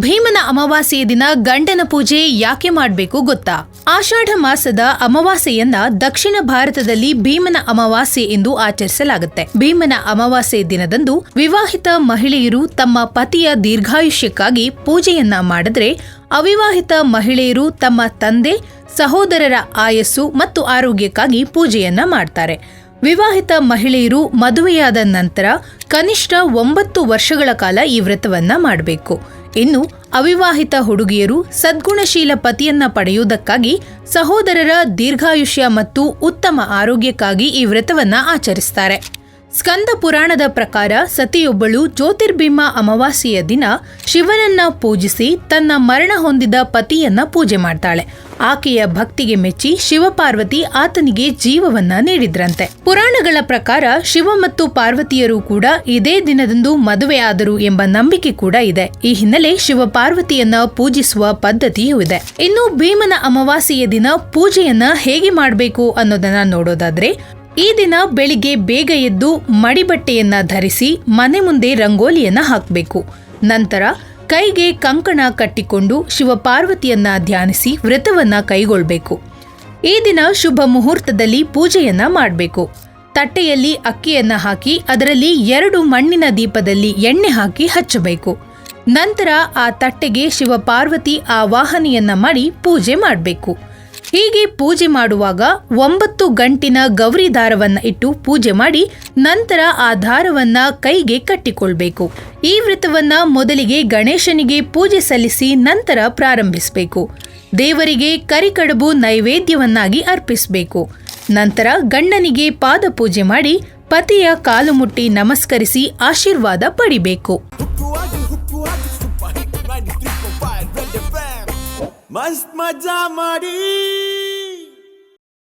ಭೀಮನ ಅಮಾವಾಸ್ಯೆಯ ದಿನ ಗಂಡನ ಪೂಜೆ ಯಾಕೆ ಮಾಡಬೇಕು ಗೊತ್ತಾ? ಆಷಾಢ ಮಾಸದ ಅಮಾವಾಸ್ಯೆಯನ್ನ ದಕ್ಷಿಣ ಭಾರತದಲ್ಲಿ ಭೀಮನ ಅಮಾವಾಸ್ಯೆ ಎಂದು ಆಚರಿಸಲಾಗುತ್ತೆ. ಭೀಮನ ಅಮಾವಾಸ್ಯೆ ದಿನದಂದು ವಿವಾಹಿತ ಮಹಿಳೆಯರು ತಮ್ಮ ಪತಿಯ ದೀರ್ಘಾಯುಷ್ಯಕ್ಕಾಗಿ ಪೂಜೆಯನ್ನ ಮಾಡಿದ್ರೆ, ಅವಿವಾಹಿತ ಮಹಿಳೆಯರು ತಮ್ಮ ತಂದೆ, ಸಹೋದರರ ಆಯಸ್ಸು ಮತ್ತು ಆರೋಗ್ಯಕ್ಕಾಗಿ ಪೂಜೆಯನ್ನ ಮಾಡ್ತಾರೆ. ವಿವಾಹಿತ ಮಹಿಳೆಯರು ಮದುವೆಯಾದ ನಂತರ ಕನಿಷ್ಠ ಒಂಬತ್ತು ವರ್ಷಗಳ ಕಾಲ ಈ ವ್ರತವನ್ನ ಮಾಡಬೇಕು. ಇನ್ನು ಅವಿವಾಹಿತ ಹುಡುಗಿಯರು ಸದ್ಗುಣಶೀಲ ಪತಿಯನ್ನ ಪಡೆಯುವುದಕ್ಕಾಗಿ ಸಹೋದರರ ದೀರ್ಘಾಯುಷ್ಯ ಮತ್ತು ಉತ್ತಮ ಆರೋಗ್ಯಕ್ಕಾಗಿ ಈ ವ್ರತವನ್ನ ಆಚರಿಸ್ತಾರೆ. ಸ್ಕಂದ ಪುರಾಣದ ಪ್ರಕಾರ ಸತಿಯೊಬ್ಬಳು ಜ್ಯೋತಿರ್ಭೀಮ ಅಮಾವಾಸ್ಯೆಯ ದಿನ ಶಿವನನ್ನ ಪೂಜಿಸಿ ತನ್ನ ಮರಣ ಹೊಂದಿದ ಪತಿಯನ್ನ ಪೂಜೆ ಮಾಡ್ತಾಳೆ. ಆಕೆಯ ಭಕ್ತಿಗೆ ಮೆಚ್ಚಿ ಶಿವಪಾರ್ವತಿ ಆತನಿಗೆ ಜೀವವನ್ನ ನೀಡಿದ್ರಂತೆ. ಪುರಾಣಗಳ ಪ್ರಕಾರ ಶಿವ ಮತ್ತು ಪಾರ್ವತಿಯರು ಕೂಡ ಇದೇ ದಿನದಂದು ಮದುವೆಯಾದರು ಎಂಬ ನಂಬಿಕೆ ಕೂಡ ಇದೆ. ಈ ಹಿನ್ನೆಲೆ ಶಿವಪಾರ್ವತಿಯನ್ನ ಪೂಜಿಸುವ ಪದ್ಧತಿಯೂ ಇದೆ. ಇನ್ನು ಭೀಮನ ಅಮಾವಾಸ್ಯೆಯ ದಿನ ಪೂಜೆಯನ್ನ ಹೇಗೆ ಮಾಡಬೇಕು ಅನ್ನೋದನ್ನ ನೋಡೋದಾದ್ರೆ ಈ ದಿನ ಬೆಳಿಗ್ಗೆ ಬೇಗ ಎದ್ದು ಮಡಿಬಟ್ಟೆಯನ್ನ ಧರಿಸಿ ಮನೆ ಮುಂದೆ ರಂಗೋಲಿಯನ್ನ ಹಾಕಬೇಕು. ನಂತರ ಕೈಗೆ ಕಂಕಣ ಕಟ್ಟಿಕೊಂಡು ಶಿವಪಾರ್ವತಿಯನ್ನ ಧ್ಯಾನಿಸಿ ವ್ರತವನ್ನ ಕೈಗೊಳ್ಳಬೇಕು ಈ ದಿನ ಶುಭ ಮುಹೂರ್ತದಲ್ಲಿ ಪೂಜೆಯನ್ನ ಮಾಡಬೇಕು. ತಟ್ಟೆಯಲ್ಲಿ ಅಕ್ಕಿಯನ್ನ ಹಾಕಿ ಅದರಲ್ಲಿ ಎರಡು ಮಣ್ಣಿನ ದೀಪದಲ್ಲಿ ಎಣ್ಣೆ ಹಾಕಿ ಹಚ್ಚಬೇಕು. ನಂತರ ಆ ತಟ್ಟೆಗೆ ಶಿವಪಾರ್ವತಿ ಆವಾಹನೆಯನ್ನ ಮಾಡಿ ಪೂಜೆ ಮಾಡಬೇಕು. ಹೀಗೆ ಪೂಜೆ ಮಾಡುವಾಗ ಒಂಬತ್ತು ಗಂಟಿನ ಗೌರಿ ದಾರವನ್ನು ಇಟ್ಟು ಪೂಜೆ ಮಾಡಿ ನಂತರ ಆ ದಾರವನ್ನ ಕೈಗೆ ಕಟ್ಟಿಕೊಳ್ಬೇಕು. ಈ ವ್ರತವನ್ನ ಮೊದಲಿಗೆ ಗಣೇಶನಿಗೆ ಪೂಜೆ ಸಲ್ಲಿಸಿ ನಂತರ ಪ್ರಾರಂಭಿಸಬೇಕು. ದೇವರಿಗೆ ಕರಿಕಡಬು ನೈವೇದ್ಯವನ್ನಾಗಿ ಅರ್ಪಿಸಬೇಕು. ನಂತರ ಗಂಡನಿಗೆ ಪಾದ ಪೂಜೆ ಮಾಡಿ ಪತಿಯ ಕಾಲು ಮುಟ್ಟಿ ನಮಸ್ಕರಿಸಿ ಆಶೀರ್ವಾದ ಪಡಿಬೇಕು. મસ્ત મજા મળી